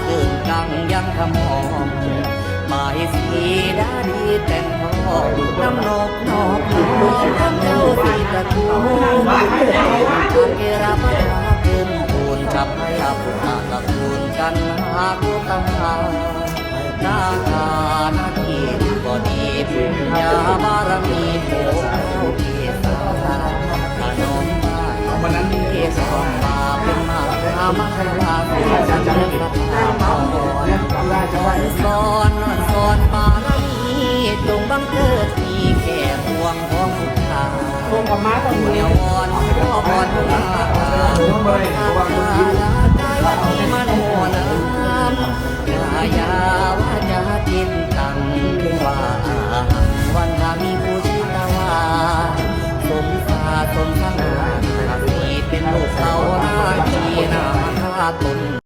เครื่กังยังคำหอมหมายสีดาดีแต่งทองน้ำนกนอกนอมทำเจ้าสีกระทูอาเกราะทาเกินคูนจับให้อาภุณาตะคูณกันหาคุตังหาหน้าตาหน้าที่ก็ดีปุญญาบารมีโผล่เกศาขนมมาวันนั้นเกศามาเป็นมาพระมังคลาเป็นสันติ อนวันสอนบารมีจงบังเกิดที่แก่พวงของสุขาคงกับม้าต้องเหนียวอ่อนพ่ออ่อนลาใจที่มันหัวน้ำยายาวาจาจินตังว่าวันนามีผู้ชิตาวาสมสาสมสง่าสีเป็นลูกเขาร